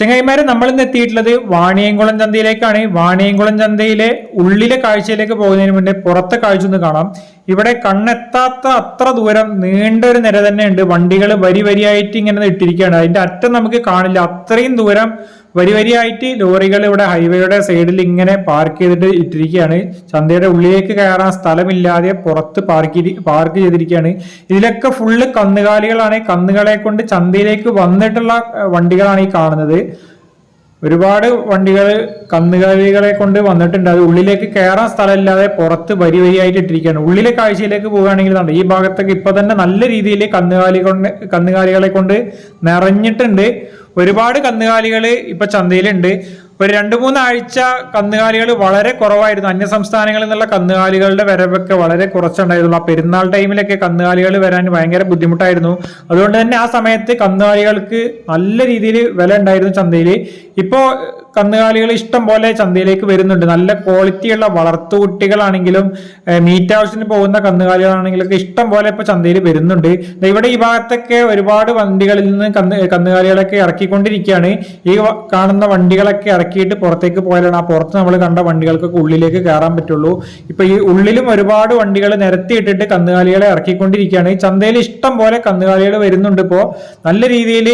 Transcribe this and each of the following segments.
ചെങ്ങൈമാരെ നമ്മൾ ഇന്ന് എത്തിയിട്ടുള്ളത് വാണിയംകുളം ചന്തയിലേക്കാണ്. വാണിയംകുളം ചന്തയിലെ ഉള്ളിലെ കാഴ്ചയിലേക്ക് പോകുന്നതിന് മുന്നേ പുറത്തെ കാഴ്ച ഒന്ന് കാണാം. ഇവിടെ കണ്ണെത്താത്ത അത്ര ദൂരം നീണ്ട ഒരു നിര തന്നെ ഉണ്ട് വണ്ടികൾ വരി വരിയായിട്ട് ഇങ്ങനെ ഇട്ടിരിക്കുകയാണ്. അതിന്റെ അറ്റം നമുക്ക് കാണില്ല. അത്രയും ദൂരം വരി വരിയായിട്ട് ലോറികൾ ഇവിടെ ഹൈവേയുടെ സൈഡിൽ ഇങ്ങനെ പാർക്ക് ചെയ്തിട്ട് ഇട്ടിരിക്കുകയാണ്. ചന്തയുടെ ഉള്ളിലേക്ക് കയറാൻ സ്ഥലമില്ലാതെ പുറത്ത് പാർക്ക് പാർക്ക് ചെയ്തിരിക്കുകയാണ്. ഇതിലൊക്കെ ഫുള്ള് കന്നുകാലികളാണ്. കന്നുകളെ കൊണ്ട് ചന്തയിലേക്ക് വന്നിട്ടുള്ള വണ്ടികളാണ് ഈ കാണുന്നത്. ഒരുപാട് വണ്ടികൾ കന്നുകാലികളെ കൊണ്ട് വന്നിട്ടുണ്ട്. അത് ഉള്ളിലേക്ക് കയറാൻ സ്ഥലമില്ലാതെ പുറത്ത് വരി വരിയായിട്ട് ഇട്ടിരിക്കുകയാണ്. ഉള്ളിലെ കാഴ്ചയിലേക്ക് പോവുകയാണെങ്കിൽ നമ്മുടെ ഈ ഭാഗത്തൊക്കെ ഇപ്പൊ തന്നെ നല്ല രീതിയിൽ കന്നുകാലി കൊണ്ട് കന്നുകാലികളെ കൊണ്ട് നിറഞ്ഞിട്ടുണ്ട്. ഒരുപാട് കന്നുകാലികൾ ഇപ്പൊ ചന്തയിലുണ്ട്. ഒരു രണ്ട് മൂന്നാഴ്ച കന്നുകാലികൾ വളരെ കുറവായിരുന്നു. അന്യ സംസ്ഥാനങ്ങളിൽ നിന്നുള്ള കന്നുകാലികളുടെ വരവൊക്കെ വളരെ കുറച്ചുണ്ടായിരുന്നു. ആ പെരുന്നാൾ ടൈമിലൊക്കെ കന്നുകാലികൾ വരാൻ ഭയങ്കര ബുദ്ധിമുട്ടായിരുന്നു. അതുകൊണ്ട് തന്നെ ആ സമയത്ത് കന്നുകാലികൾക്ക് നല്ല രീതിയിൽ വില ഉണ്ടായിരുന്നു ചന്തയിൽ ഇപ്പോ കന്നുകാലികൾ ഇഷ്ടം പോലെ ചന്തയിലേക്ക് വരുന്നുണ്ട്. നല്ല ക്വാളിറ്റിയുള്ള വളർത്തു കുട്ടികളാണെങ്കിലും മീറ്റ് ഹൗസിന് പോകുന്ന കന്നുകാലികളാണെങ്കിലൊക്കെ ഇഷ്ടം പോലെ ഇപ്പൊ ചന്തയിൽ വരുന്നുണ്ട്. ഇവിടെ ഈ ഭാഗത്തൊക്കെ ഒരുപാട് വണ്ടികളിൽ നിന്ന് കന്ന് കന്നുകാലികളൊക്കെ ഇറക്കിക്കൊണ്ടിരിക്കുകയാണ്. ഈ കാണുന്ന വണ്ടികളൊക്കെ ഇറക്കിയിട്ട് പുറത്തേക്ക് പോയാലാണ് ആ പുറത്ത് നമ്മൾ കണ്ട വണ്ടികൾക്കൊക്കെ ഉള്ളിലേക്ക് കയറാൻ പറ്റുള്ളൂ. ഇപ്പൊ ഈ ഉള്ളിലും ഒരുപാട് വണ്ടികൾ നിരത്തിയിട്ടിട്ട് കന്നുകാലികളെ ഇറക്കിക്കൊണ്ടിരിക്കുകയാണ്. ഈ ചന്തയിൽ ഇഷ്ടം പോലെ കന്നുകാലികൾ വരുന്നുണ്ട് ഇപ്പോ. നല്ല രീതിയിൽ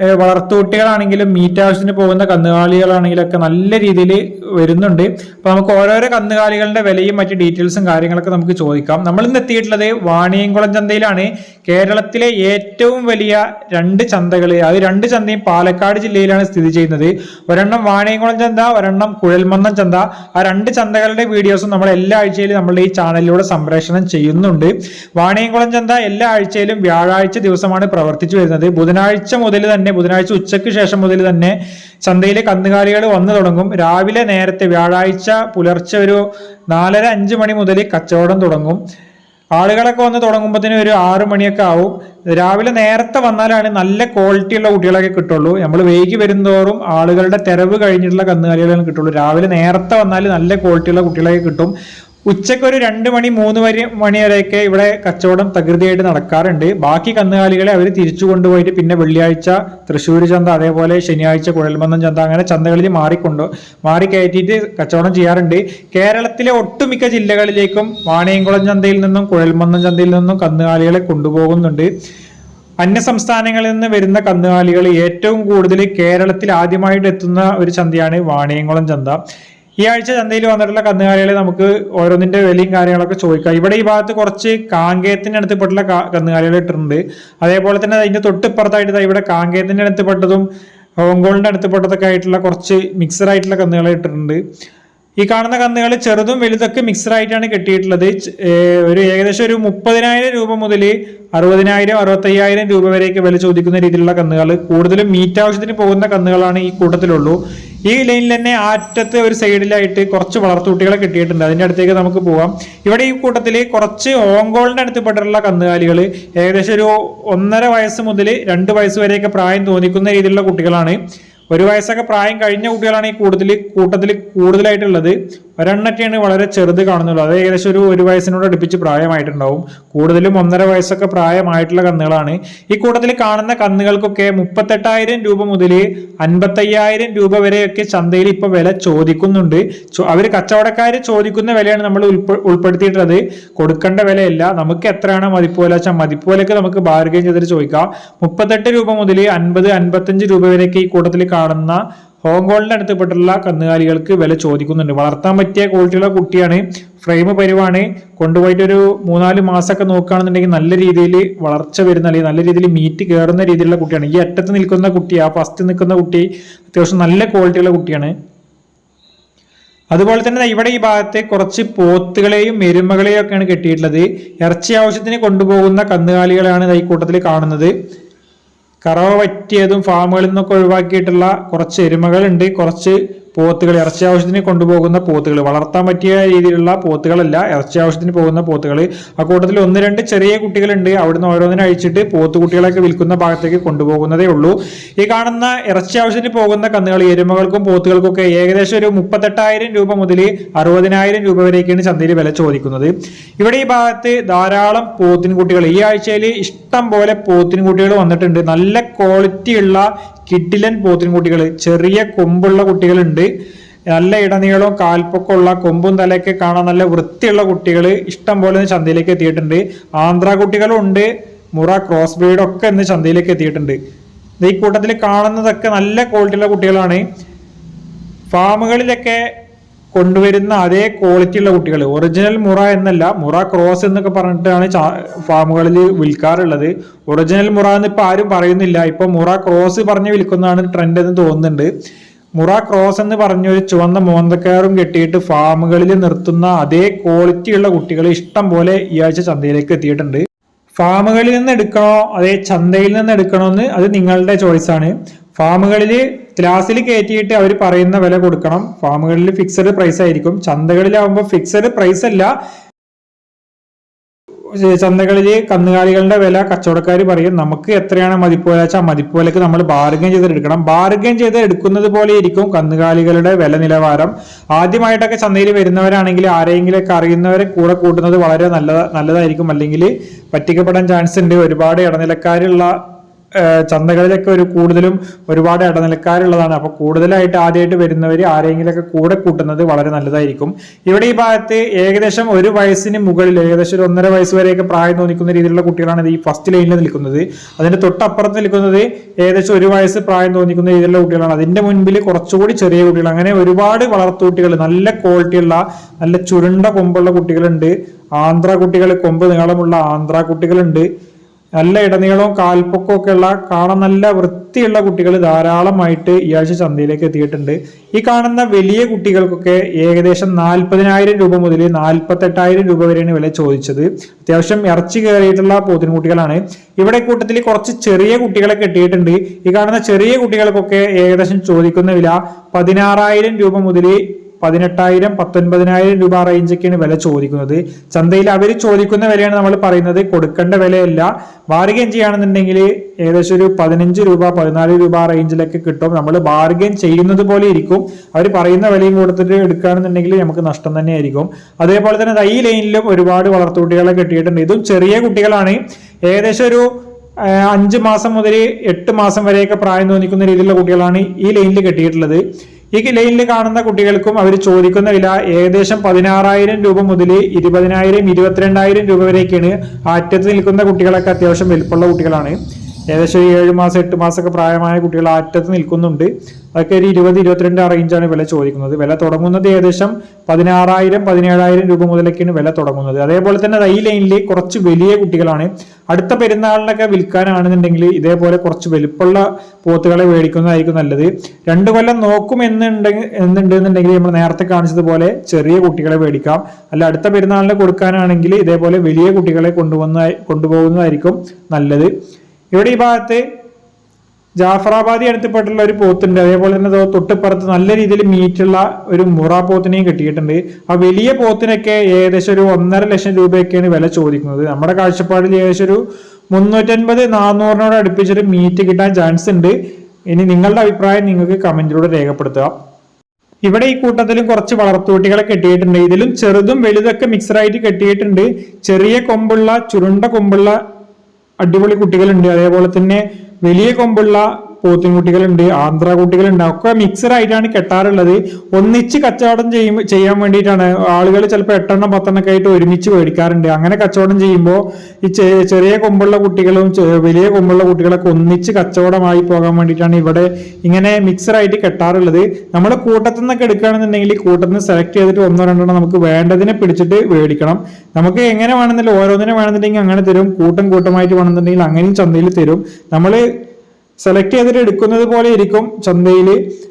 വളർത്തുകുട്ടികളാണെങ്കിലും മീറ്റ് ആവശ്യത്തിന് പോകുന്ന കന്നുകാലികളാണെങ്കിലൊക്കെ നല്ല രീതിയിൽ വരുന്നുണ്ട്. അപ്പൊ നമുക്ക് ഓരോരോ കന്നുകാലികളുടെ വിലയും മറ്റ് ഡീറ്റെയിൽസും കാര്യങ്ങളൊക്കെ നമുക്ക് ചോദിക്കാം. നമ്മൾ ഇന്ന് എത്തിയിട്ടുള്ളത് വാണിയംകുളം ചന്തയിലാണ്. കേരളത്തിലെ ഏറ്റവും വലിയ രണ്ട് ചന്തകൾ അത് രണ്ട് ചന്തയും പാലക്കാട് ജില്ലയിലാണ് സ്ഥിതി ചെയ്യുന്നത്. ഒരെണ്ണം വാണിയംകുളം ചന്ത ഒരെണ്ണം കുഴൽമന്നം ചന്ത. ആ രണ്ട് ചന്തകളുടെ വീഡിയോസും നമ്മൾ എല്ലാ ആഴ്ചയിലും നമ്മളുടെ ഈ ചാനലിലൂടെ സംപ്രേഷണം ചെയ്യുന്നുണ്ട്. വാണിയംകുളം ചന്ത എല്ലാ ആഴ്ചയിലും വ്യാഴാഴ്ച ദിവസമാണ് പ്രവർത്തിച്ചു വരുന്നത്. ബുധനാഴ്ച മുതൽ തന്നെ ബുധനാഴ്ച ഉച്ചയ്ക്ക് ശേഷം മുതൽ തന്നെ ചന്തയിലെ കന്നുകാലികൾ വന്നു തുടങ്ങും. രാവിലെ നേരത്തെ വ്യാഴാഴ്ച പുലർച്ചെ ഒരു നാലര അഞ്ച് മണി മുതൽ കച്ചവടം തുടങ്ങും. ആളുകളൊക്കെ വന്ന് തുടങ്ങുമ്പോഴത്തേനും ഒരു ആറു മണിയൊക്കെ ആവും. രാവിലെ നേരത്തെ വന്നാലാണ് നല്ല ക്വാളിറ്റിയുള്ള കുട്ടികളൊക്കെ കിട്ടുള്ളൂ. നമ്മൾ വൈകി വരുന്നതോറും ആളുകളുടെ തെരവ് കഴിഞ്ഞിട്ടുള്ള കന്നുകാലികളാണ് കിട്ടുള്ളൂ. രാവിലെ നേരത്തെ വന്നാൽ നല്ല ക്വാളിറ്റിയുള്ള കുട്ടികളൊക്കെ കിട്ടും. ഉച്ചയ്ക്ക് ഒരു രണ്ട് മണി മൂന്ന് വരെ മണി വരെയൊക്കെ ഇവിടെ കച്ചവടം തകൃതിയായിട്ട് നടക്കാറുണ്ട്. ബാക്കി കന്നുകാലികളെ അവർ തിരിച്ചു കൊണ്ടുപോയിട്ട് പിന്നെ വെള്ളിയാഴ്ച തൃശ്ശൂർ ചന്ത അതേപോലെ ശനിയാഴ്ച കുഴൽമന്നം ചന്ത അങ്ങനെ ചന്തകളിൽ മാറിക്കൊണ്ട് മാറി കയറ്റിയിട്ട് കച്ചവടം ചെയ്യാറുണ്ട്. കേരളത്തിലെ ഒട്ടുമിക്ക ജില്ലകളിലേക്കും വാണിയംകുളം ചന്തയിൽ നിന്നും കുഴൽമന്നം ചന്തയിൽ നിന്നും കന്നുകാലികളെ കൊണ്ടുപോകുന്നുണ്ട്. അന്യ സംസ്ഥാനങ്ങളിൽ നിന്ന് വരുന്ന കന്നുകാലികൾ ഏറ്റവും കൂടുതൽ കേരളത്തിൽ ആദ്യമായിട്ട് എത്തുന്ന ഒരു ചന്തയാണ് വാണിയംകുളം ചന്ത. ഈ ആഴ്ച ചന്തയിൽ വന്നിട്ടുള്ള കന്നുകാലികളെ നമുക്ക് ഓരോന്നിന്റെ വിലയും കാര്യങ്ങളൊക്കെ ചോദിക്കാം. ഇവിടെ ഈ ഭാഗത്ത് കുറച്ച് കാങ്കേയത്തിന്റെ അടുത്തപ്പെട്ടുള്ള കന്നുകാലികൾ ഇട്ടിട്ടുണ്ട്. അതേപോലെ തന്നെ അതിന്റെ തൊട്ടിപ്പുറത്തായിട്ട് ഇവിടെ കാങ്കേയത്തിന്റെ അടുത്തപ്പെട്ടതും ഹോങ്കോളിന്റെ അടുത്തപ്പെട്ടതൊക്കെ ആയിട്ടുള്ള കുറച്ച് മിക്സഡ് ആയിട്ടുള്ള കന്നുകളെ ഇട്ടിട്ടുണ്ട്. ഈ കാണുന്ന കന്നുകൾ ചെറുതും വലുതൊക്കെ മിക്സഡായിട്ടാണ് കെട്ടിയിട്ടുള്ളത്. ഒരു ഏകദേശം ഒരു മുപ്പതിനായിരം രൂപ മുതൽ അറുപതിനായിരം അറുപത്തയ്യായിരം രൂപ വരെയൊക്കെ വില ചോദിക്കുന്ന രീതിയിലുള്ള കന്നുകൾ. കൂടുതലും മീറ്റ് ആവശ്യത്തിന് പോകുന്ന കന്നുകളാണ് ഈ കൂട്ടത്തിലുള്ളൂ. ഈ ലൈനിൽ തന്നെ ആറ്റത്തെ ഒരു സൈഡിലായിട്ട് കുറച്ച് വളർത്തുകുട്ടികളെ കിട്ടിയിട്ടുണ്ട്. അതിന്റെ അടുത്തേക്ക് നമുക്ക് പോകാം ഇവിടെ ഈ കൂട്ടത്തിൽ കുറച്ച് ഓങ്കോളിന്റെ അടുത്ത് പെട്ടിട്ടുള്ള കന്നുകാലികൾ ഏകദേശം ഒരു ഒന്നര വയസ്സ് മുതൽ രണ്ട് വയസ്സ് വരെയൊക്കെ പ്രായം തോന്നിക്കുന്ന രീതിയിലുള്ള കുട്ടികളാണ്. ഒരു വയസ്സൊക്കെ പ്രായം കഴിഞ്ഞ കുട്ടികളാണ് ഈ കൂടുതൽ കൂട്ടത്തിൽ കൂടുതലായിട്ടുള്ളത്. ഒരെണ്ണൊക്കെയാണ് വളരെ ചെറുത് കാണുന്നുള്ളൂ. അത് ഏകദേശം ഒരു ഒരു വയസ്സിനോട് അടുപ്പിച്ച് പ്രായമായിട്ടുണ്ടാവും. കൂടുതലും ഒന്നര വയസ്സൊക്കെ പ്രായമായിട്ടുള്ള കന്നുകളാണ്. ഈ കൂട്ടത്തിൽ കാണുന്ന കന്നുകൾക്കൊക്കെ മുപ്പത്തെട്ടായിരം രൂപ മുതൽ അൻപത്തയ്യായിരം രൂപ വരെയൊക്കെ ചന്തയിൽ ഇപ്പോൾ വില ചോദിക്കുന്നുണ്ട്. അവർ കച്ചവടക്കാർ ചോദിക്കുന്ന വിലയാണ് നമ്മൾ ഉൾപ്പെ- ഉൾപ്പെടുത്തിയിട്ടുള്ളത്. കൊടുക്കേണ്ട വിലയല്ല. നമുക്ക് എത്രയാണ് മതിപ്പ് വില വെച്ചാൽ മതിപ്പ് വിലക്ക് നമുക്ക് ബാർഗൈൻ ചെയ്തിട്ട് ചോദിക്കാം. മുപ്പത്തെട്ട് രൂപ മുതൽ അൻപത് അൻപത്തഞ്ച് രൂപ വരെയൊക്കെ ഈ കൂട്ടത്തിൽ കാണുന്ന ഹോങ്കോളിന്റെ അടുത്തപ്പെട്ടുള്ള കന്നുകാലികൾക്ക് വില ചോദിക്കുന്നുണ്ട്. വളർത്താൻ പറ്റിയ ക്വാളിറ്റിയുള്ള കുട്ടിയാണ്. ഫ്രെയിം പരിവാണ്. കൊണ്ടുപോയിട്ട് ഒരു മൂന്നാൽ മാസമൊക്കെ നോക്കുകയാണെന്നുണ്ടെങ്കിൽ നല്ല രീതിയിൽ വളർച്ച വരുന്ന അല്ലെങ്കിൽ നല്ല രീതിയിൽ മീറ്റ് കയറുന്ന രീതിയിലുള്ള കുട്ടിയാണ്. ഈ അറ്റത്ത് നിൽക്കുന്ന കുട്ടി ആ ഫസ്റ്റ് നിൽക്കുന്ന കുട്ടി അത്യാവശ്യം നല്ല ക്വാളിറ്റിയുള്ള കുട്ടിയാണ്. അതുപോലെ തന്നെ ഇവിടെ ഈ ഭാഗത്ത് കുറച്ച് പോത്തുകളെയും എരുമകളെയും ഒക്കെയാണ് കെട്ടിയിട്ടുള്ളത്. ഇറച്ചി ആവശ്യത്തിന് കൊണ്ടുപോകുന്ന കന്നുകാലികളാണ് ഈ കൂട്ടത്തിൽ കാണുന്നത്. കറവ പറ്റിയതും ഫാമുകളിൽ നിന്നൊക്കെ ഒഴിവാക്കിയിട്ടുള്ള കുറച്ച് എരുമകളുണ്ട്. കുറച്ച് പോത്തുകൾ ഇറച്ചി ആവശ്യത്തിന് കൊണ്ടുപോകുന്ന പോത്തുകൾ വളർത്താൻ പറ്റിയ രീതിയിലുള്ള പോത്തുകളല്ല. ഇറച്ചി ആവശ്യത്തിന് പോകുന്ന പോത്തുകൾ ആ കൂട്ടത്തിൽ ഒന്ന് രണ്ട് ചെറിയ കുട്ടികളുണ്ട്. അവിടുന്ന് ഓരോന്നിനെ അഴിച്ചിട്ട് പോത്തുകുട്ടികളൊക്കെ വിൽക്കുന്ന ഭാഗത്തേക്ക് കൊണ്ടുപോകുന്നതേ ഉള്ളൂ. ഈ കാണുന്ന ഇറച്ചി ആവശ്യത്തിന് പോകുന്ന കന്നുകൾ എരുമകൾക്കും പോത്തുകൾക്കും ഒക്കെ ഏകദേശം ഒരു മുപ്പത്തെട്ടായിരം രൂപ മുതൽ അറുപതിനായിരം രൂപ വരെയൊക്കെയാണ് ചന്തയിൽ വില ചോദിക്കുന്നത്. ഇവിടെ ഈ ഭാഗത്ത് ധാരാളം പോത്തിൻകുട്ടികൾ. ഈ ആഴ്ചയിൽ ഇഷ്ടം പോലെ പോത്തിൻകുട്ടികൾ വന്നിട്ടുണ്ട്. നല്ല ക്വാളിറ്റി ഉള്ള കിഡിലൻ പോത്തിൻകുട്ടികൾ ചെറിയ കൊമ്പുള്ള കുട്ടികളുണ്ട്. നല്ല ഇടനീളവും കാൽപ്പൊക്കമുള്ള കൊമ്പും തലയൊക്കെ കാണാൻ നല്ല വൃത്തിയുള്ള കുട്ടികൾ ഇഷ്ടം പോലെ ഇന്ന് ചന്തയിലേക്ക് എത്തിയിട്ടുണ്ട്. ആന്ധ്ര കുട്ടികളും ഉണ്ട്. മുറ ക്രോസ് ബ്രീഡൊക്കെ ഇന്ന് ചന്തയിലേക്ക് എത്തിയിട്ടുണ്ട്. ഈ കൂട്ടത്തിൽ കാണുന്നതൊക്കെ നല്ല ക്വാളിറ്റിയുള്ള കുട്ടികളാണ്. ഫാമുകളിലൊക്കെ കൊണ്ടുവരുന്ന അതേ ക്വാളിറ്റി ഉള്ള കുട്ടികൾ. ഒറിജിനൽ മുറ എന്നല്ല മുറ ക്രോസ് എന്നൊക്കെ പറഞ്ഞിട്ടാണ് ഫാമുകളിൽ വിൽക്കാറുള്ളത്. ഒറിജിനൽ മുറ എന്ന് ഇപ്പൊ ആരും പറയുന്നില്ല. ഇപ്പൊ മുറ ക്രോസ് പറഞ്ഞ് വിൽക്കുന്നതാണ് ട്രെൻഡ് എന്ന് തോന്നുന്നുണ്ട്. മുറ ക്രോസ് എന്ന് പറഞ്ഞ ഒരു ചുവന്ന മോന്തക്കാറും കെട്ടിയിട്ട് ഫാമുകളിൽ നിർത്തുന്ന അതേ ക്വാളിറ്റി ഉള്ള കുട്ടികൾ ഇഷ്ടം പോലെ ഈ ആഴ്ച ചന്തയിലേക്ക് എത്തിയിട്ടുണ്ട്. ഫാമുകളിൽ നിന്ന് എടുക്കണോ അതേ ചന്തയിൽ നിന്ന് എടുക്കണോ എന്ന് അത് നിങ്ങളുടെ ചോയ്സാണ് ഫാമുകളിൽ ക്ലാസ്സിൽ കയറ്റിയിട്ട് അവർ പറയുന്ന വില കൊടുക്കണം. ഫാമുകളിൽ ഫിക്സഡ് പ്രൈസ് ആയിരിക്കും. ചന്തകളിലാവുമ്പോൾ ഫിക്സഡ് പ്രൈസ് അല്ല. ചന്തകളിൽ കന്നുകാലികളുടെ വില കച്ചവടക്കാർ പറയും. നമുക്ക് എത്രയാണ് മതിപ്പ് വില വെച്ചാൽ മതിപ്പ് നമ്മൾ ബാർഗൻ ചെയ്തെടുക്കണം ബാർഗൻ ചെയ്ത് എടുക്കുന്നത് പോലെ ഇരിക്കും കന്നുകാലികളുടെ വില നിലവാരം. ആദ്യമായിട്ടൊക്കെ ചന്തയിൽ വരുന്നവരാണെങ്കിൽ ആരെങ്കിലൊക്കെ അറിയുന്നവരെ കൂടെ കൂട്ടുന്നത് വളരെ നല്ല നല്ലതായിരിക്കും. അല്ലെങ്കിൽ പറ്റിക്കപ്പെടാൻ ചാൻസ് ഉണ്ട്. ഒരുപാട് ഇടനിലക്കാരുള്ള ചന്തകളിലൊക്കെ ഒരു കൂടുതലും ഒരുപാട് ഇടനിലക്കാരുള്ളതാണ്. അപ്പൊ കൂടുതലായിട്ട് ആദ്യമായിട്ട് വരുന്നവർ ആരെങ്കിലൊക്കെ കൂടെ കൂട്ടുന്നത് വളരെ നല്ലതായിരിക്കും. ഇവിടെ ഈ ഭാഗത്ത് ഏകദേശം ഒരു വയസ്സിന് മുകളിൽ ഏകദേശം ഒരു ഒന്നര വയസ്സ് വരെയൊക്കെ പ്രായം തോന്നിക്കുന്ന രീതിയിലുള്ള കുട്ടികളാണ് ഈ ഫസ്റ്റ് ലൈനിൽ നിൽക്കുന്നത്. അതിന്റെ തൊട്ടപ്പുറത്ത് നിൽക്കുന്നത് ഏകദേശം ഒരു വയസ്സ് പ്രായം തോന്നിക്കുന്ന രീതിയിലുള്ള കുട്ടികളാണ്. അതിന്റെ മുൻപിൽ കുറച്ചുകൂടി ചെറിയ കുട്ടികൾ അങ്ങനെ ഒരുപാട് വളർത്തു കുട്ടികൾ നല്ല ക്വാളിറ്റിയുള്ള നല്ല ചുരുണ്ട കൊമ്പുള്ള കുട്ടികളുണ്ട്. ആന്ധ്ര കുട്ടികൾ കൊമ്പ് നീളമുള്ള ആന്ധ്ര കുട്ടികളുണ്ട്. നല്ല ഇടനീളവും കാൽപ്പൊക്കവും ഒക്കെ ഉള്ള കാണാൻ നല്ല വൃത്തിയുള്ള കുട്ടികൾ ധാരാളമായിട്ട് ഈ ആഴ്ച ചന്തയിലേക്ക് എത്തിയിട്ടുണ്ട്. ഈ കാണുന്ന വലിയ കുട്ടികൾക്കൊക്കെ ഏകദേശം നാൽപ്പതിനായിരം രൂപ മുതൽ നാൽപ്പത്തെട്ടായിരം രൂപ വരെയാണ് വില ചോദിച്ചത്. അത്യാവശ്യം ഇറച്ചി കയറിയിട്ടുള്ള പോത്തിൻകുട്ടികളാണ് ഇവിടെ കൂട്ടത്തിൽ കുറച്ച് ചെറിയ കുട്ടികളെ കെട്ടിയിട്ടുണ്ട്. ഈ കാണുന്ന ചെറിയ കുട്ടികൾക്കൊക്കെ ഏകദേശം ചോദിക്കുന്ന വില പതിനാറായിരം രൂപ മുതൽ പതിനെട്ടായിരം പത്തൊൻപതിനായിരം രൂപ റേഞ്ചൊക്കെയാണ് വില ചോദിക്കുന്നത്. ചന്തയിൽ അവർ ചോദിക്കുന്ന വിലയാണ് നമ്മൾ പറയുന്നത്. കൊടുക്കേണ്ട വിലയല്ല. ബാർഗെയിൻ ചെയ്യുകയാണെന്നുണ്ടെങ്കിൽ ഏകദേശം ഒരു പതിനഞ്ച് രൂപ പതിനാല് രൂപ റേഞ്ചിലൊക്കെ കിട്ടും. നമ്മൾ ബാർഗെയിൻ ചെയ്യുന്നത് പോലെ ഇരിക്കും. അവർ പറയുന്ന വിലയും കൊടുത്തിട്ട് എടുക്കുകയാണെന്നുണ്ടെങ്കിൽ നമുക്ക് നഷ്ടം തന്നെ ആയിരിക്കും അതേപോലെ തന്നെ ഈ ലൈനിലും ഒരുപാട് വളർത്തുകുട്ടികളെ കിട്ടിയിട്ടുണ്ട്. ഇതും ചെറിയ കുട്ടികളാണ്. ഏകദേശം ഒരു അഞ്ച് മാസം മുതൽ എട്ട് മാസം വരെയൊക്കെ പ്രായം തോന്നിക്കുന്ന രീതിയിലുള്ള കുട്ടികളാണ് ഈ ലൈനിൽ കെട്ടിയിട്ടുള്ളത്. ഈ ലൈനിൽ കാണുന്ന കുട്ടികൾക്കും അവർ ചോദിക്കുന്ന വില ഏകദേശം പതിനാറായിരം രൂപ മുതൽ ഇരുപതിനായിരം ഇരുപത്തിരണ്ടായിരം രൂപ വരെയൊക്കെയാണ് ആറ്റത്ത് നിൽക്കുന്ന കുട്ടികളൊക്കെ അത്യാവശ്യം വലുപ്പമുള്ള കുട്ടികളാണ്. ഏകദേശം ഏഴ് മാസം എട്ട് മാസമൊക്കെ പ്രായമായ കുട്ടികൾ അറ്റത്ത് നിൽക്കുന്നുണ്ട്. അതൊക്കെ ഒരു ഇരുപത് ഇരുപത്തിരണ്ട് റേഞ്ചാണ് വില ചോദിക്കുന്നത്. വില തുടങ്ങുന്നത് ഏകദേശം പതിനാറായിരം പതിനേഴായിരം രൂപ മുതലൊക്കെയാണ് വില തുടങ്ങുന്നത്. അതേപോലെ തന്നെ റൈ ലൈനിൽ കുറച്ച് വലിയ കുട്ടികളാണ്. അടുത്ത പെരുന്നാളിനൊക്കെ വിൽക്കാനാണെന്നുണ്ടെങ്കിൽ ഇതേപോലെ കുറച്ച് വലുപ്പമുള്ള പോത്തുകളെ മേടിക്കുന്നതായിരിക്കും നല്ലത്. രണ്ടു കൊല്ലം നോക്കും എന്നുണ്ടെങ്കിൽ എന്നുണ്ടെന്നുണ്ടെങ്കിൽ നമ്മൾ നേരത്തെ കാണിച്ചതുപോലെ ചെറിയ കുട്ടികളെ മേടിക്കാം. അല്ല അടുത്ത പെരുന്നാളിന് കൊടുക്കാനാണെങ്കിൽ ഇതേപോലെ വലിയ കുട്ടികളെ കൊണ്ടുവന്ന കൊണ്ടുപോകുന്നതായിരിക്കും നല്ലത്. ഇവിടെ ഈ ഭാഗത്ത് ജാഫറാബാദി അടുത്തപ്പെട്ടുള്ള ഒരു പോത്തുണ്ട്. അതേപോലെ തന്നെ തൊട്ടിപ്പുറത്ത് നല്ല രീതിയിൽ മീറ്റുള്ള ഒരു മുറ പോത്തിനെയും കിട്ടിയിട്ടുണ്ട്. ആ വലിയ പോത്തിനൊക്കെ ഏകദേശം ഒരു ഒന്നര ലക്ഷം രൂപയൊക്കെയാണ് വില ചോദിക്കുന്നത്. നമ്മുടെ കാഴ്ചപ്പാടിൽ ഏകദേശം ഒരു മുന്നൂറ്റൻപത് നാനൂറിനോട് അടുപ്പിച്ചൊരു മീറ്റ് കിട്ടാൻ ചാൻസ് ഉണ്ട്. ഇനി നിങ്ങളുടെ അഭിപ്രായം നിങ്ങൾക്ക് കമന്റിലൂടെ രേഖപ്പെടുത്തുക. ഇവിടെ ഈ കൂട്ടത്തിലും കുറച്ച് വളർത്തുകുട്ടികളെ കെട്ടിയിട്ടുണ്ട്. ഇതിലും ചെറുതും വലുതൊക്കെ മിക്സറായിട്ട് കെട്ടിയിട്ടുണ്ട്. ചെറിയ കൊമ്പുള്ള ചുരുണ്ട കൊമ്പുള്ള അടിപൊളി കുട്ടികളുണ്ട്. അതേപോലെ തന്നെ വലിയ കൊമ്പുള്ള പോത്തിൻ കുട്ടികളുണ്ട് ആന്ധ്ര കുട്ടികളുണ്ട് ഒക്കെ മിക്സഡ് ആയിട്ടാണ് കെട്ടാറുള്ളത്. ഒന്നിച്ച് കച്ചവടം ചെയ്യും ചെയ്യാൻ വേണ്ടിയിട്ടാണ്. ആളുകൾ ചിലപ്പോൾ എട്ടെണ്ണം പത്തെണ്ണം ഒക്കെ ആയിട്ട് ഒരുമിച്ച് മേടിക്കാറുണ്ട്. അങ്ങനെ കച്ചവടം ചെയ്യുമ്പോൾ ഈ ചെറിയ കൊമ്പുള്ള കുട്ടികളും വലിയ കൊമ്പുള്ള കുട്ടികളൊക്കെ ഒന്നിച്ച് കച്ചവടമായി പോകാൻ വേണ്ടിയിട്ടാണ് ഇവിടെ ഇങ്ങനെ മിക്സഡ് ആയിട്ട് കെട്ടാറുള്ളത്. നമ്മൾ കൂട്ടത്തിൽ നിന്നൊക്കെ എടുക്കുകയാണെന്നുണ്ടെങ്കിൽ കൂട്ടത്തിൽ നിന്ന് സെലക്ട് ചെയ്തിട്ട് ഒന്നോ രണ്ടെണ്ണം നമുക്ക് വേണ്ടതിനെ പിടിച്ചിട്ട് മേടിക്കണം. നമുക്ക് എങ്ങനെ വേണമെന്നില്ല ഓരോന്നിനെ വേണമെന്നുണ്ടെങ്കിൽ അങ്ങനെ തരും. കൂട്ടം കൂട്ടമായിട്ട് വേണമെന്നുണ്ടെങ്കിൽ അങ്ങനെയും ചന്തയിൽ തരും. നമ്മൾ സെലക്ട് ചെയ്തിട്ട് എടുക്കുന്നത് പോലെ ഇരിക്കും ചന്തയിൽ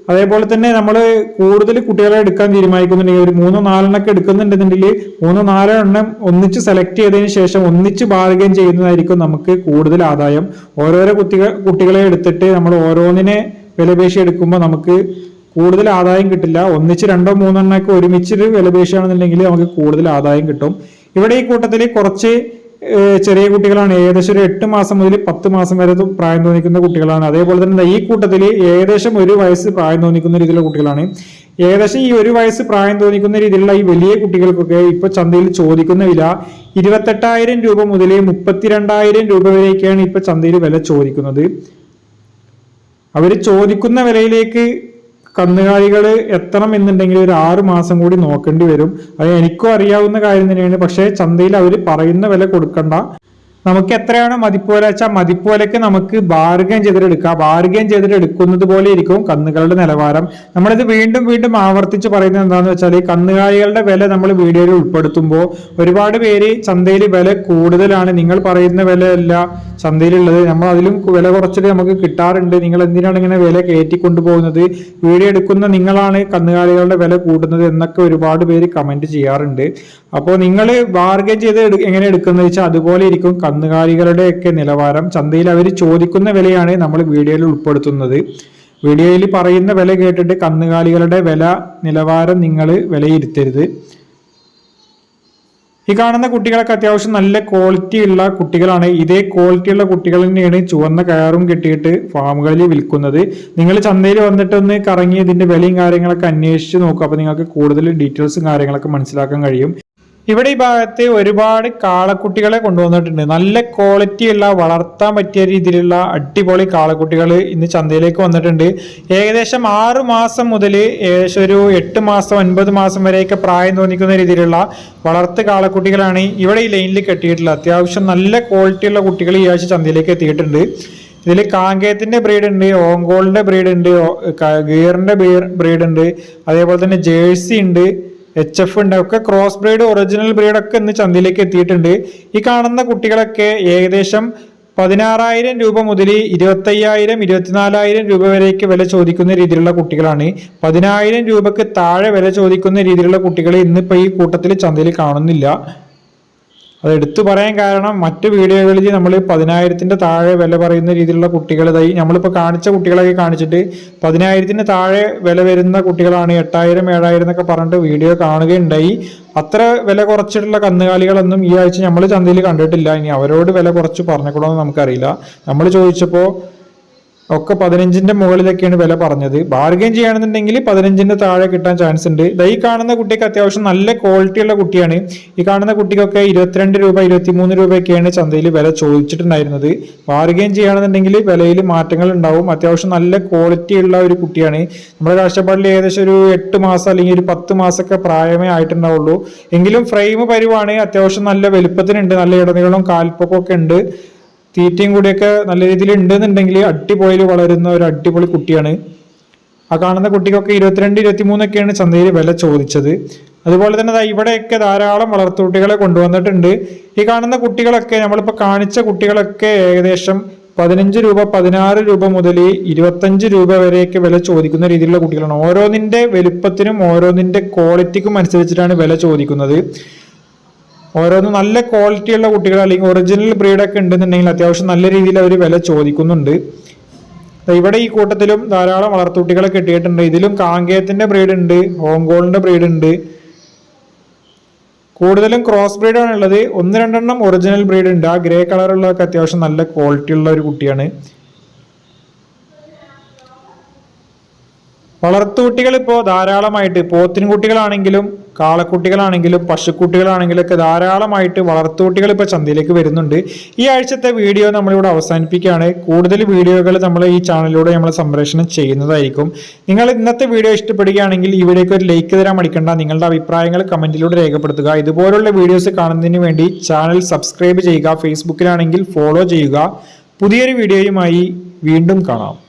അതേപോലെ തന്നെ നമ്മൾ കൂടുതൽ കുട്ടികളെ എടുക്കാൻ തീരുമാനിക്കുന്നുണ്ടെങ്കിൽ ഒരു മൂന്നോ നാലെണ്ണൊക്കെ എടുക്കുന്നുണ്ടെന്നുണ്ടെങ്കിൽ മൂന്നോ നാലോ എണ്ണം ഒന്നിച്ച് സെലക്ട് ചെയ്തതിന് ശേഷം ഒന്നിച്ച് ബാർഗൻ ചെയ്യുന്നതായിരിക്കും നമുക്ക് കൂടുതൽ ആദായം. ഓരോരോ കുട്ടികൾ കുട്ടികളെ എടുത്തിട്ട് നമ്മൾ ഓരോന്നിനെ വിലപേശി എടുക്കുമ്പോൾ നമുക്ക് കൂടുതൽ ആദായം കിട്ടില്ല. ഒന്നിച്ച് രണ്ടോ മൂന്നെണ്ണമൊക്കെ ഒരുമിച്ച് വിലപേശിയാണെന്നുണ്ടെങ്കിൽ നമുക്ക് കൂടുതൽ ആദായം കിട്ടും. ഇവിടെ ഈ കൂട്ടത്തിൽ കുറച്ച് ചെറിയ കുട്ടികളാണ്. ഏകദേശം ഒരു എട്ട് മാസം മുതൽ പത്ത് മാസം വരെ പ്രായം തോന്നിക്കുന്ന കുട്ടികളാണ്. അതേപോലെ തന്നെ ഈ കൂട്ടത്തിൽ ഏകദേശം ഒരു വയസ്സ് പ്രായം തോന്നിക്കുന്ന രീതിയിലുള്ള കുട്ടികളാണ്. ഏകദേശം ഈ ഒരു വയസ്സ് പ്രായം തോന്നിക്കുന്ന രീതിയിലുള്ള ഈ വലിയ കുട്ടികൾക്കൊക്കെ ഇപ്പൊ ചന്തയിൽ ചോദിക്കുന്ന വില ഇരുപത്തെട്ടായിരം രൂപ മുതൽ മുപ്പത്തിരണ്ടായിരം രൂപ വരെയൊക്കെയാണ് ഇപ്പൊ ചന്തയിൽ വില ചോദിക്കുന്നത്. അവർ ചോദിക്കുന്ന വിലയിലേക്ക് കന്നുകാലികൾ എത്തണം എന്നുണ്ടെങ്കിൽ ഒരു ആറ് മാസം കൂടി നോക്കേണ്ടി വരും. അത് എനിക്കും അറിയാവുന്ന കാര്യം തന്നെയാണ്. പക്ഷേ ചന്തയിൽ അവർ പറയുന്ന വില കൊടുക്കണ്ട. നമുക്ക് എത്രയാണ് മതിപ്പോല വെച്ചാൽ മതിപ്പോലക്ക് നമുക്ക് ബാർഗൈൻ ചെയ്തിട്ട് എടുക്കാം. ബാർഗൈൻ ചെയ്തിട്ട് എടുക്കുന്നത് പോലെ ഇരിക്കും കന്നുകളുടെ നിലവാരം. നമ്മളിത് വീണ്ടും വീണ്ടും ആവർത്തിച്ച് പറയുന്നത് എന്താണെന്ന് വെച്ചാൽ കന്നുകാലികളുടെ വില നമ്മൾ വീഡിയോയിൽ ഉൾപ്പെടുത്തുമ്പോൾ ഒരുപാട് പേര് ചന്തയിൽ വില കൂടുതലാണ്. നിങ്ങൾ പറയുന്ന വിലയല്ല ചന്തയിലുള്ളത്. നമ്മൾ അതിലും വില കുറച്ചിട്ട് നമുക്ക് കിട്ടാറുണ്ട്. നിങ്ങൾ എന്തിനാണ് ഇങ്ങനെ വില കയറ്റി കൊണ്ടുപോകുന്നത് വീഡിയോ എടുക്കുന്ന നിങ്ങളാണ് കന്നുകാലികളുടെ വില കൂടുന്നത് എന്നൊക്കെ ഒരുപാട് പേര് കമന്റ് ചെയ്യാറുണ്ട്. അപ്പോൾ നിങ്ങൾ ബാർഗൈൻ ചെയ്ത് എങ്ങനെ എടുക്കുന്നത് വെച്ചാൽ അതുപോലെ ഇരിക്കും കന്നുകാലികളുടെ ഒക്കെ നിലവാരം. ചന്തയിൽ അവർ ചോദിക്കുന്ന വിലയാണ് നമ്മൾ വീഡിയോയിൽ ഉൾപ്പെടുത്തുന്നത്. വീഡിയോയിൽ പറയുന്ന വില കേട്ടിട്ട് കന്നുകാലികളുടെ വില നിലവാരം നിങ്ങൾ വിലയിരുത്തരുത്. ഈ കാണുന്ന കുട്ടികളൊക്കെ അത്യാവശ്യം നല്ല ക്വാളിറ്റി ഉള്ള കുട്ടികളാണ്. ഇതേ ക്വാളിറ്റി ഉള്ള കുട്ടികൾ തന്നെയാണ് ചുവന്ന കയറും കെട്ടിയിട്ട് ഫാമുകളിൽ വിൽക്കുന്നത്. നിങ്ങൾ ചന്തയിൽ വന്നിട്ടൊന്ന് കറങ്ങി ഇതിന്റെ വിലയും കാര്യങ്ങളൊക്കെ അന്വേഷിച്ച് നോക്കുക അപ്പോൾ നിങ്ങൾക്ക് കൂടുതൽ ഡീറ്റെയിൽസും കാര്യങ്ങളൊക്കെ മനസ്സിലാക്കാൻ കഴിയും. ഇവിടെ ഈ ഭാഗത്ത് ഒരുപാട് കാളക്കുട്ടികളെ കൊണ്ടുവന്നിട്ടുണ്ട്. നല്ല ക്വാളിറ്റി ഉള്ള വളർത്താൻ പറ്റിയ രീതിയിലുള്ള അടിപൊളി കാളക്കുട്ടികൾ ഇന്ന് ചന്തയിലേക്ക് വന്നിട്ടുണ്ട്. ഏകദേശം ആറ് മാസം മുതൽ ഏകദേശം ഒരു എട്ട് മാസം ഒൻപത് മാസം വരെയൊക്കെ പ്രായം തോന്നിക്കുന്ന രീതിയിലുള്ള വളർത്ത് കാളക്കുട്ടികളാണ് ഇവിടെ ഈ ലൈനിൽ കെട്ടിയിട്ടുള്ളത്. അത്യാവശ്യം നല്ല ക്വാളിറ്റി ഉള്ള കുട്ടികൾ ഈ ആഴ്ച ചന്തയിലേക്ക് എത്തിയിട്ടുണ്ട്. ഇതിൽ കാങ്കേയത്തിന്റെ ബ്രീഡ് ഉണ്ട് ഓങ്കോളിന്റെ ബ്രീഡ് ഉണ്ട് ഗിയറിന്റെ ബ്രീഡ് ഉണ്ട് അതേപോലെ തന്നെ ജേഴ്സി ഉണ്ട് എച്ച് എഫ് ഉണ്ട് ഒക്കെ ക്രോസ് ബ്രീഡ് ഒറിജിനൽ ബ്രീഡ് ഒക്കെ ഇന്ന് ചന്തയിലേക്ക് എത്തിയിട്ടുണ്ട്. ഈ കാണുന്ന കുട്ടികളൊക്കെ ഏകദേശം പതിനാറായിരം രൂപ മുതൽ ഇരുപത്തയ്യായിരം ഇരുപത്തിനാലായിരം രൂപ വരേക്ക് വില ചോദിക്കുന്ന രീതിയിലുള്ള കുട്ടികളാണ്. പതിനായിരം രൂപക്ക് താഴെ വില ചോദിക്കുന്ന രീതിയിലുള്ള കുട്ടികളെ ഇന്നിപ്പോൾ ഈ കൂട്ടത്തിൽ ചന്തയിൽ കാണുന്നില്ല. അത് എടുത്തു പറയാൻ കാരണം മറ്റു വീഡിയോകളിൽ നമ്മൾ പതിനായിരത്തിന്റെ താഴെ വില പറയുന്ന രീതിയിലുള്ള കുട്ടികൾ ഇതായി നമ്മളിപ്പോൾ കാണിച്ച കുട്ടികളൊക്കെ കാണിച്ചിട്ട് പതിനായിരത്തിന് താഴെ വില വരുന്ന കുട്ടികളാണ് എട്ടായിരം ഏഴായിരം എന്നൊക്കെ പറഞ്ഞിട്ട് വീഡിയോ കാണുകയുണ്ടായി. അത്ര വില കുറച്ചിട്ടുള്ള കന്നുകാലികളൊന്നും ഈ ആഴ്ച നമ്മൾ ചന്തയിൽ കണ്ടിട്ടില്ല. ഇനി അവരോട് വില കുറച്ച് പറഞ്ഞുകൂടോന്ന് നമുക്കറിയില്ല. നമ്മൾ ചോദിച്ചപ്പോൾ ഒക്കെ പതിനഞ്ചിന്റെ മുകളിലൊക്കെയാണ് വില പറഞ്ഞത്. ബാർഗെയിൻ ചെയ്യുകയാണെന്നുണ്ടെങ്കിൽ പതിനഞ്ചിന്റെ താഴെ കിട്ടാൻ ചാൻസ് ഉണ്ട്. ഈ കാണുന്ന കുട്ടിക്ക് അത്യാവശ്യം നല്ല ക്വാളിറ്റി ഉള്ള കുട്ടിയാണ്. ഈ കാണുന്ന കുട്ടിക്കൊക്കെ ഇരുപത്തിരണ്ട് രൂപ ഇരുപത്തിമൂന്ന് രൂപയൊക്കെയാണ് ചന്തയിൽ വില ചോദിച്ചിട്ടുണ്ടായിരുന്നത്. ബാർഗെയിൻ ചെയ്യുകയാണെന്നുണ്ടെങ്കിൽ വിലയിൽ മാറ്റങ്ങൾ ഉണ്ടാവും. അത്യാവശ്യം നല്ല ക്വാളിറ്റി ഉള്ള ഒരു കുട്ടിയാണ്. നമ്മുടെ കാഴ്ചപ്പാടിൽ ഏകദേശം ഒരു എട്ട് മാസം അല്ലെങ്കിൽ ഒരു പത്ത് മാസമൊക്കെ പ്രായമേ ആയിട്ടുണ്ടാവുള്ളൂ. എങ്കിലും ഫ്രെയിം പരിവാണ് അത്യാവശ്യം നല്ല വലുപ്പത്തിനുണ്ട്. നല്ല ഇടനീളം കാൽപ്പൊക്കെ ഉണ്ട്. തീറ്റയും കൂടിയൊക്കെ നല്ല രീതിയിൽ ഉണ്ടെന്നുണ്ടെങ്കിൽ അടിപൊളിയിൽ വളരുന്ന ഒരു അടിപൊളി കുട്ടിയാണ്. ആ കാണുന്ന കുട്ടിക്കൊക്കെ ഇരുപത്തിരണ്ട് ഇരുപത്തിമൂന്നൊക്കെയാണ് ചന്തയിൽ വില ചോദിച്ചത്. അതുപോലെ തന്നെ ഇവിടെയൊക്കെ ധാരാളം വളർത്തുകുട്ടികളെ കൊണ്ടുവന്നിട്ടുണ്ട്. ഈ കാണുന്ന കുട്ടികളൊക്കെ നമ്മളിപ്പോൾ കാണിച്ച കുട്ടികളൊക്കെ ഏകദേശം പതിനഞ്ച് രൂപ പതിനാറ് രൂപ മുതൽ ഇരുപത്തഞ്ച് രൂപ വരെയൊക്കെ വില ചോദിക്കുന്ന രീതിയിലുള്ള കുട്ടികളാണ്. ഓരോന്നിന്റെ വലുപ്പത്തിനും ഓരോന്നിന്റെ ക്വാളിറ്റിക്കും അനുസരിച്ചിട്ടാണ് വില ചോദിക്കുന്നത്. ഓരോന്ന് നല്ല ക്വാളിറ്റിയുള്ള കുട്ടികൾ അല്ലെങ്കിൽ ഒറിജിനൽ ബ്രീഡൊക്കെ ഉണ്ടെന്നുണ്ടെങ്കിൽ അത്യാവശ്യം നല്ല രീതിയിൽ അവർ വില ചോദിക്കുന്നുണ്ട്. ഇവിടെ ഈ കൂട്ടത്തിലും ധാരാളം വളർത്തുകുട്ടികളെ കിട്ടിയിട്ടുണ്ട്. ഇതിലും കാങ്കേയത്തിന്റെ ബ്രീഡ് ഉണ്ട് ഹോങ്കോളിന്റെ ബ്രീഡ് ഉണ്ട്. കൂടുതലും ക്രോസ് ബ്രീഡാണ് ഉള്ളത് ഒന്ന് രണ്ടെണ്ണം ഒറിജിനൽ ബ്രീഡ് ഉണ്ട്. ആ ഗ്രേ കളറുള്ളതൊക്കെ അത്യാവശ്യം നല്ല ക്വാളിറ്റി ഉള്ള ഒരു കുട്ടിയാണ്. വളർത്തുകുട്ടികൾ ഇപ്പോൾ ധാരാളമായിട്ട് പോത്തിൻകുട്ടികളാണെങ്കിലും കാളക്കുട്ടികളാണെങ്കിലും പശുക്കുട്ടികളാണെങ്കിലും ഒക്കെ ധാരാളമായിട്ട് വളർത്തുകുട്ടികൾ ഇപ്പോൾ ചന്തയിലേക്ക് വരുന്നുണ്ട്. ഈ ആഴ്ചത്തെ വീഡിയോ നമ്മളിവിടെ അവസാനിപ്പിക്കുകയാണ്. കൂടുതൽ വീഡിയോകൾ നമ്മൾ ഈ ചാനലിലൂടെ നമ്മൾ സംപ്രേഷണം ചെയ്യുന്നതായിരിക്കും. നിങ്ങൾ ഇന്നത്തെ വീഡിയോ ഇഷ്ടപ്പെടുകയാണെങ്കിൽ ഇവിടേക്ക് ഒരു ലൈക്ക് തരാൻ മടിക്കണ്ട. നിങ്ങളുടെ അഭിപ്രായങ്ങൾ കമന്റിലൂടെ രേഖപ്പെടുത്തുക. ഇതുപോലുള്ള വീഡിയോസ് കാണുന്നതിന് വേണ്ടി ചാനൽ സബ്സ്ക്രൈബ് ചെയ്യുക. ഫേസ്ബുക്കിലാണെങ്കിൽ ഫോളോ ചെയ്യുക. പുതിയൊരു വീഡിയോയുമായി വീണ്ടും കാണാം.